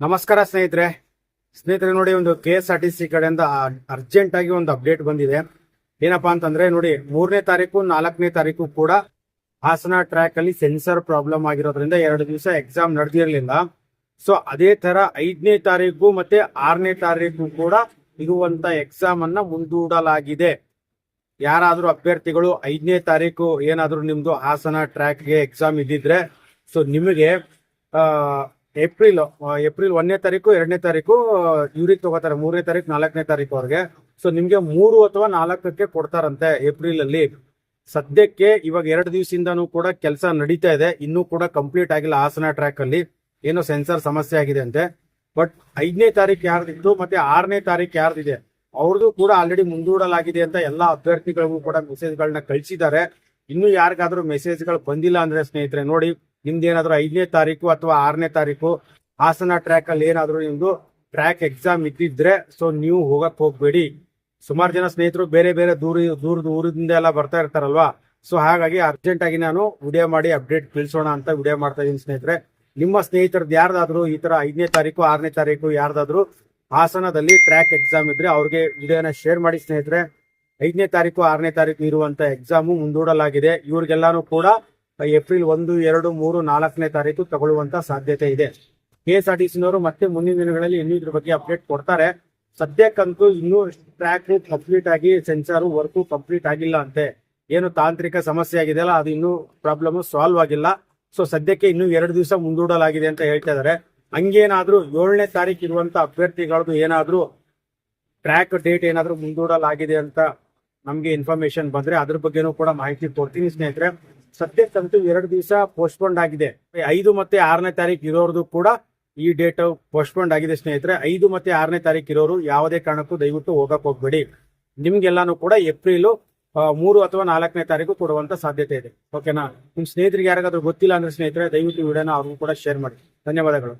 ನಮಸ್ಕಾರ ಸ್ನೇಹಿತರೆ. ಸ್ನೇಹಿತರೆ, ನೋಡಿ ಒಂದು K S R T C ಕಡೆಯಿಂದ ಅರ್ಜೆಂಟ್ ಆಗಿ ಒಂದು ಅಪ್ಡೇಟ್ ಬಂದಿದೆ. ಏನಪ್ಪಾ ಅಂತಂದ್ರೆ, ನೋಡಿ, ಮೂರನೇ ತಾರೀಕು, ನಾಲ್ಕನೇ ತಾರೀಕು ಕೂಡ ಹಾಸನ ಟ್ರ್ಯಾಕ್ ಅಲ್ಲಿ ಸೆನ್ಸರ್ ಪ್ರಾಬ್ಲಮ್ ಆಗಿರೋದ್ರಿಂದ ಎರಡು ದಿವಸ ಎಕ್ಸಾಮ್ ನಡೆದಿರಲಿಲ್ಲ. ಸೊ ಅದೇ ತರ ಐದನೇ ತಾರೀಕು ಮತ್ತೆ ಆರನೇ ತಾರೀಕು ಕೂಡ ಇರುವಂತ ಎಕ್ಸಾಮ್ ಅನ್ನ ಮುಂದೂಡಲಾಗಿದೆ. ಯಾರಾದ್ರೂ ಅಭ್ಯರ್ಥಿಗಳು ಐದನೇ ತಾರೀಕು ಏನಾದ್ರೂ ನಿಮ್ದು ಹಾಸನ ಟ್ರ್ಯಾಕ್ಗೆ ಎಕ್ಸಾಮ್ ಇದ್ದಿದ್ರೆ ಸೊ ನಿಮಗೆ ಏಪ್ರಿಲ್ ಏಪ್ರಿಲ್ ಒಂದನೇ ತಾರೀಕು, ಎರಡನೇ ತಾರೀಕು ಇವ್ರಿಗೆ ತಗೋತಾರೆ, ಮೂರನೇ ತಾರೀಕು, ನಾಲ್ಕನೇ ತಾರೀಕು ಅವ್ರಿಗೆ. ಸೊ ನಿಮ್ಗೆ ಮೂರು ಅಥವಾ ನಾಲ್ಕಕ್ಕೆ ಕೊಡ್ತಾರಂತೆ ಏಪ್ರಿಲ್ ಅಲ್ಲಿ. ಸದ್ಯಕ್ಕೆ ಇವಾಗ ಎರಡು ದಿವಸದಿಂದನೂ ಕೂಡ ಕೆಲಸ ನಡೀತಾ ಇದೆ. ಇನ್ನೂ ಕೂಡ ಕಂಪ್ಲೀಟ್ ಆಗಿಲ್ಲ ಹಾಸನ ಟ್ರ್ಯಾಕ್ ಅಲ್ಲಿ. ಏನೋ ಸೆನ್ಸರ್ ಸಮಸ್ಯೆ ಆಗಿದೆ ಅಂತೆ. ಬಟ್ ಐದನೇ ತಾರೀಕು ಯಾರ್ದಿತ್ತು ಮತ್ತೆ ಆರನೇ ತಾರೀಕು ಯಾರ್ದಿದೆ? ಅವ್ರದ್ದು ಕೂಡ ಆಲ್ರೆಡಿ ಮುಂದೂಡಲಾಗಿದೆ ಅಂತ ಎಲ್ಲಾ ಅಭ್ಯರ್ಥಿಗಳಿಗೂ ಕೂಡ ಮೆಸೇಜ್ಗಳನ್ನ ಕಳಿಸಿದ್ದಾರೆ. ಇನ್ನು ಯಾರಿಗಾದ್ರೂ ಮೆಸೇಜ್ಗಳು ಬಂದಿಲ್ಲ ಅಂದ್ರೆ ಸ್ನೇಹಿತರೆ, ನೋಡಿ ನಿಮ್ದೇನಾದ್ರೂ ಐದನೇ ತಾರೀಕು ಅಥವಾ ಆರನೇ ತಾರೀಕು ಹಾಸನ ಟ್ರ್ಯಾಕ್ ಅಲ್ಲಿ ಏನಾದ್ರು ನಿಮ್ದು ಟ್ರ್ಯಾಕ್ ಎಕ್ಸಾಮ್ ಇದ್ದಿದ್ರೆ ಸೊ ನೀವು ಹೋಗಕ್ ಹೋಗ್ಬೇಡಿ. ಸುಮಾರು ಜನ ಸ್ನೇಹಿತರು ಬೇರೆ ಬೇರೆ ದೂರ, ದೂರದ ಊರಿಂದ ಎಲ್ಲ ಬರ್ತಾ ಇರ್ತಾರಲ್ವಾ? ಸೊ ಹಾಗಾಗಿ ಅರ್ಜೆಂಟ್ ಆಗಿ ನಾನು ವಿಡಿಯೋ ಮಾಡಿ ಅಪ್ಡೇಟ್ ತಿಳಿಸೋಣ ಅಂತ ವಿಡಿಯೋ ಮಾಡ್ತಾ ಇದ್ದೀನಿ ಸ್ನೇಹಿತರೆ. ನಿಮ್ಮ ಸ್ನೇಹಿತರದ್ದು ಯಾರ್ದಾದ್ರು ಈ ತರ ಐದನೇ ತಾರೀಕು, ಆರನೇ ತಾರೀಕು ಯಾರ್ದಾದ್ರು ಹಾಸನದಲ್ಲಿ ಟ್ರ್ಯಾಕ್ ಎಕ್ಸಾಮ್ ಇದ್ರೆ ಅವ್ರಿಗೆ ವಿಡಿಯೋನ ಶೇರ್ ಮಾಡಿ ಸ್ನೇಹಿತರೆ. ಐದನೇ ತಾರೀಕು, ಆರನೇ ತಾರೀಕು ಇರುವಂತ ಎಕ್ಸಾಮು ಮುಂದೂಡಲಾಗಿದೆ. ಇವ್ರಿಗೆಲ್ಲಾನು ಕೂಡ ಏಪ್ರಿಲ್ ಒಂದು, ಎರಡು, ಮೂರು, ನಾಲ್ಕನೇ ತಾರೀಕು ತಗೊಳ್ಳುವಂತ ಸಾಧ್ಯತೆ ಇದೆ. ಕೆ ಎಸ್ ಆರ್ ಮತ್ತೆ ಮುಂದಿನ ದಿನಗಳಲ್ಲಿ ಇನ್ನೂ ಇದ್ರ ಬಗ್ಗೆ ಅಪ್ಡೇಟ್ ಕೊಡ್ತಾರೆ. ಸದ್ಯಕ್ಕಂತೂ ಇನ್ನೂ ಟ್ರ್ಯಾಕ್ ಕಂಪ್ಲೀಟ್ ಆಗಿ ಸೆನ್ಸಾರ್ ವರ್ಕ್ ಕಂಪ್ಲೀಟ್ ಆಗಿಲ್ಲ ಅಂತೆ. ಏನು ತಾಂತ್ರಿಕ ಸಮಸ್ಯೆ ಆಗಿದೆಯಲ್ಲ, ಅದು ಇನ್ನೂ ಪ್ರಾಬ್ಲಮ್ ಸಾಲ್ವ್ ಆಗಿಲ್ಲ. ಸೊ ಸದ್ಯಕ್ಕೆ ಇನ್ನೂ ಎರಡು ದಿವಸ ಮುಂದೂಡಲಾಗಿದೆ ಅಂತ ಹೇಳ್ತಾ ಇದಾರೆ ಹಂಗೇನಾದ್ರೂ ಏಳನೇ ತಾರೀಕು ಇರುವಂತ ಅಭ್ಯರ್ಥಿಗಳದ್ದು ಏನಾದ್ರೂ ಟ್ರ್ಯಾಕ್ ಡೇಟ್ ಏನಾದ್ರೂ ಮುಂದೂಡಲಾಗಿದೆ ಅಂತ ನಮ್ಗೆ ಇನ್ಫಾರ್ಮೇಶನ್ ಬಂದ್ರೆ ಅದ್ರ ಬಗ್ಗೆನೂ ಕೂಡ ಮಾಹಿತಿ ಕೊಡ್ತೀನಿ ಸ್ನೇಹಿತರೆ. ಸದ್ಯಕ್ಕಂತೂ ಎರಡು ದಿವಸ ಪೋಸ್ಟ್ಪೋಂಡ್ ಆಗಿದೆ. ಐದು ಮತ್ತೆ ಆರನೇ ತಾರೀಕು ಇರೋರ್ದು ಕೂಡ ಈ ಡೇಟ್ ಪೋಸ್ಟ್ಪೋಂಡ್ ಆಗಿದೆ ಸ್ನೇಹಿತರೆ. ಐದು ಮತ್ತೆ ಆರನೇ ತಾರೀಕು ಇರೋರು ಯಾವುದೇ ಕಾರಣಕ್ಕೂ ದಯವಿಟ್ಟು ಹೋಗಕ್ ಹೋಗ್ಬೇಡಿ. ನಿಮ್ಗೆಲ್ಲಾನು ಕೂಡ ಏಪ್ರಿಲ್ ಮೂರು ಅಥವಾ ನಾಲ್ಕನೇ ತಾರೀಕು ಕೊಡುವಂತ ಸಾಧ್ಯತೆ ಇದೆ. ಓಕೆನಾ ನಿಮ್ ಸ್ನೇಹಿತರಿಗೆ ಯಾರಿಗಾದ್ರೂ ಗೊತ್ತಿಲ್ಲ ಅಂದ್ರೆ ಸ್ನೇಹಿತರೆ, ದಯವಿಟ್ಟು ವಿಡಿಯೋನ ಅವ್ರಿಗೂ ಕೂಡ ಶೇರ್ ಮಾಡಿ. ಧನ್ಯವಾದಗಳು.